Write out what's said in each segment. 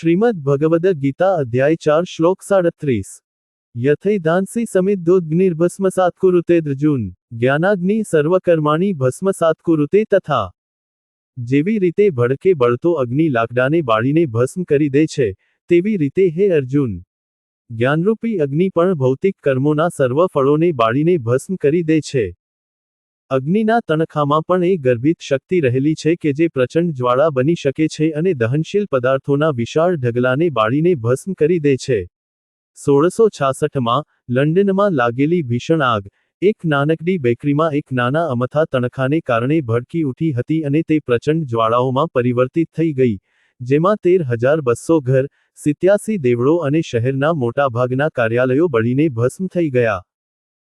શ્રીમદ ભગવદ ગીતા અધ્યાય ચાર શ્લોક સાડત્રીસ. યથૈધાંસી સાત્કુરુતે દ્રજુન જ્ઞાનાગ્નિ સર્વકર્માણી ભસ્મ સાત્કુરુતે તથા. જેવી રીતે ભડકે બળતો અગ્નિ લાકડાને બાળીને ભસ્મ કરી દે છે, તેવી રીતે હે અર્જુન. જ્ઞાનરૂપી અગ્નિ પણ ભૌતિક કર્મોના સર્વ ફળોને બાળીને ભસ્મ કરી દે છે. અગ્નિના તણખામાં પણ એ ગર્ભિત શક્તિ રહેલી છે કે જે પ્રચંડ જ્વાળા બની શકે છે અને દહનશીલ પદાર્થોના વિશાળ ઢગલાને બાળીને ભસ્મ કરી દે છે. સોળસો છાસઠમાં લંડનમાં લાગેલી ભીષણ આગ, એક નાનકડી બેકરીમાં એક નાના અમથા તણખાને કારણે ભડકી ઉઠી હતી અને તે પ્રચંડ જ્વાળાઓમાં પરિવર્તિત થઈ ગઈ, જેમાં તેર હજાર બસો ઘર, સિત્યાસી દેવળો અને શહેરના મોટાભાગના કાર્યાલયો બળીને ભસ્મ થઈ ગયા.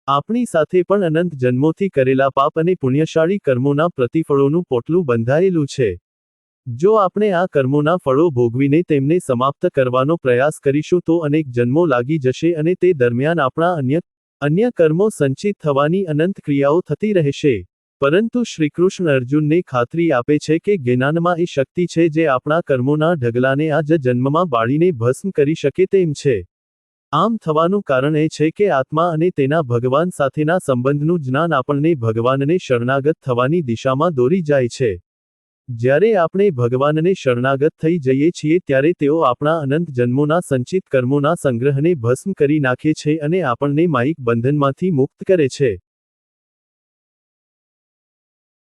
આપણી સાથે પણ અનંત જન્મોથી કરેલા પાપ અને પુણ્યશાળી કર્મોના પ્રતિફળોનું પોટલું બંધાયેલું છે. જો આપણે આ કર્મોના ફળો ભોગવીને તેમને સમાપ્ત કરવાનો પ્રયાસ કરીશું તો અનેક જન્મો લાગી જશે અને તે દરમિયાન આપણા અન્ય અન્ય કર્મો સંચિત થવાની અનંત ક્રિયાઓ થતી રહેશે. પરંતુ શ્રીકૃષ્ણ અર્જુનને ખાતરી આપે છે કે જ્ઞાનમાં એ શક્તિ છે જે આપણા કર્મોના ઢગલાને આ જ જન્મમાં બાળીને ભસ્મ કરી શકે તેમ છે. આમ થવાનું કારણ એ છે કે આત્મા અને તેના ભગવાન સાથેના સંબંધનું જ્ઞાન આપણને ભગવાનને શરણાગત થવાની દિશામાં દોરી જાય છે. જ્યારે આપણે ભગવાનને શરણાગત થઈ જઈએ છીએ ત્યારે તેઓ આપણા અનંત જન્મોના સંચિત કર્મોના સંગ્રહને ભસ્મ કરી નાખે છે અને આપણને માયિક બંધનમાંથી મુક્ત કરે છે.